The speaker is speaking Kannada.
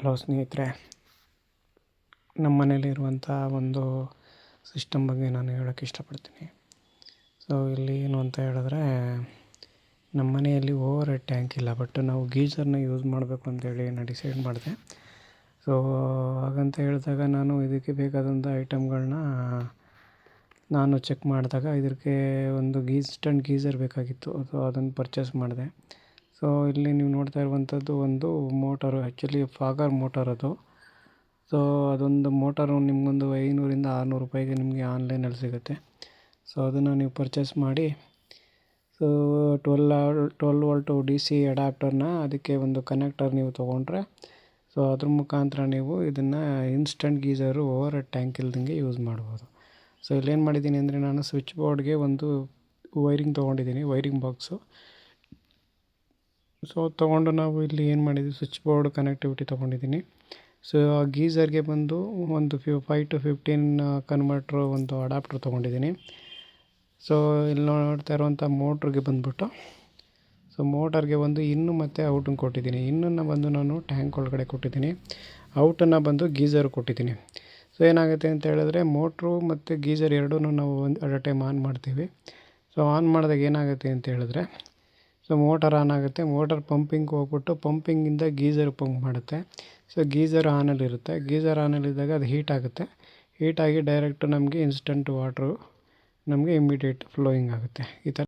ಹಲೋ ಸ್ನೇಹಿತರೆ, ನಮ್ಮ ಮನೇಲಿರುವಂಥ ಒಂದು ಸಿಸ್ಟಮ್ ಬಗ್ಗೆ ನಾನು ಹೇಳೋಕ್ಕೆ ಇಷ್ಟಪಡ್ತೀನಿ. ಸೊ ಇಲ್ಲಿ ಏನು ಅಂತ ಹೇಳಿದ್ರೆ, ನಮ್ಮ ಮನೆಯಲ್ಲಿ ಓವರ್ ಹೆಡ್ ಟ್ಯಾಂಕ್ ಇಲ್ಲ ಬಟ್ ನಾವು ಗೀಝರ್ನ ಯೂಸ್ ಮಾಡಬೇಕು ಅಂತೇಳಿ ನಾನು ಡಿಸೈಡ್ ಮಾಡಿದೆ. ಸೊ ಹಾಗಂತ ಹೇಳಿದಾಗ ನಾನು ಇದಕ್ಕೆ ಬೇಕಾದಂಥ ಐಟಮ್ಗಳನ್ನ ನಾನು ಚೆಕ್ ಮಾಡಿದಾಗ ಇದಕ್ಕೆ ಒಂದು ಗೀಸ್ಟನ್ ಗೀಝರ್ ಬೇಕಾಗಿತ್ತು. ಸೊ ಅದನ್ನು ಪರ್ಚೇಸ್ ಮಾಡಿದೆ. ಸೊ, ಇಲ್ಲಿ ನೀವು ನೋಡ್ತಾ ಇರುವಂಥದ್ದು ಒಂದು ಮೋಟರು ಆ್ಯಕ್ಚುಲಿ ಫಾಗರ್ ಮೋಟರ್ ಅದು. ಸೊ, ಅದೊಂದು ಮೋಟರು ನಿಮಗೊಂದು ಐನೂರಿಂದ ಆರುನೂರು ರೂಪಾಯಿಗೆ ನಿಮಗೆ ಆನ್ಲೈನಲ್ಲಿ ಸಿಗುತ್ತೆ. ಸೊ, ಅದನ್ನು ನೀವು ಪರ್ಚೇಸ್ ಮಾಡಿ, so twelve twelve volt D C ಅಡಾಪ್ಟರ್ನ ಅದಕ್ಕೆ ಒಂದು ಕನೆಕ್ಟರ್ ನೀವು ತೊಗೊಂಡ್ರೆ, ಸೊ, ಅದ್ರ ಮುಖಾಂತರ ನೀವು ಇದನ್ನು ಇನ್ಸ್ಟಂಟ್ ಗೀಝರು ಓವರ್ ಟ್ಯಾಂಕ್ ಇಲ್ದಂಗೆ ಯೂಸ್ ಮಾಡ್ಬೋದು. ಸೊ, ಇಲ್ಲೇನು ಮಾಡಿದ್ದೀನಿ ಅಂದರೆ ನಾನು ಸ್ವಿಚ್ ಬೋರ್ಡ್ಗೆ ಒಂದು ವೈರಿಂಗ್ ತೊಗೊಂಡಿದ್ದೀನಿ ವೈರಿಂಗ್ ಬಾಕ್ಸು ಸೊ ತೊಗೊಂಡು ನಾವು ಇಲ್ಲಿ ಏನು ಮಾಡಿದ್ವಿ? ಸ್ವಿಚ್ ಬೋರ್ಡ್ ಕನೆಕ್ಟಿವಿಟಿ ತೊಗೊಂಡಿದ್ದೀನಿ. ಸೊ ಆ ಗೀಝರ್ಗೆ ಬಂದು ಒಂದು ಫಿ ಫೈವ್ ಟು ಫಿಫ್ಟೀನ್ ಕನ್ವರ್ಟ್ರು ಒಂದು ಅಡಾಪ್ಟ್ರ್ ತೊಗೊಂಡಿದ್ದೀನಿ. ಸೊ ಇಲ್ಲಿ ನೋಡ್ತಾ ಇರುವಂಥ ಮೋಟ್ರಿಗೆ ಬಂದುಬಿಟ್ಟು ಸೊ ಮೋಟರ್ಗೆ ಒಂದು ಇನ್ನೂ ಮತ್ತು ಔಟನ್ನು ಕೊಟ್ಟಿದ್ದೀನಿ. ಇನ್ನನ್ನು ಬಂದು ನಾನು ಟ್ಯಾಂಕ್ ಒಳಗಡೆ ಕೊಟ್ಟಿದ್ದೀನಿ. ಔಟನ್ನು ಬಂದು ಗೀಝರ್ ಕೊಟ್ಟಿದ್ದೀನಿ. ಸೊ ಏನಾಗುತ್ತೆ ಅಂತ ಹೇಳಿದ್ರೆ ಮೋಟ್ರು ಮತ್ತು ಗೀಝರ್ ಎರಡೂ ನಾವು ಒಂದು ಅಟ್ ಎ ಟೈಮ್ ಆನ್ ಮಾಡ್ತೀವಿ. ಸೊ ಆನ್ ಮಾಡಿದಾಗ ಏನಾಗುತ್ತೆ ಅಂತ ಹೇಳಿದ್ರೆ ಸೊ ಮೋಟರ್ ಆನ್ ಆಗುತ್ತೆ. ಮೋಟರ್ ಪಂಪಿಂಗ್ ಹೋಗ್ಬಿಟ್ಟು ಪಂಪಿಂಗಿಂದ ಗೀಝರ್ ಪಂಪ್ ಮಾಡುತ್ತೆ. ಸೊ ಗೀಝರ್ ಆನಲ್ಲಿರುತ್ತೆ ಗೀಝರ್ ಆನಲ್ಲಿದ್ದಾಗ ಅದು ಹೀಟ್ ಆಗುತ್ತೆ. ಹೀಟಾಗಿ ಡೈರೆಕ್ಟ್ ನಮಗೆ ಇನ್ಸ್ಟಂಟ್ ವಾಟ್ರು ನಮಗೆ ಇಮ್ಮಿಡಿಯೇಟ್ ಫ್ಲೋಯಿಂಗ್ ಆಗುತ್ತೆ. ಈ ಥರ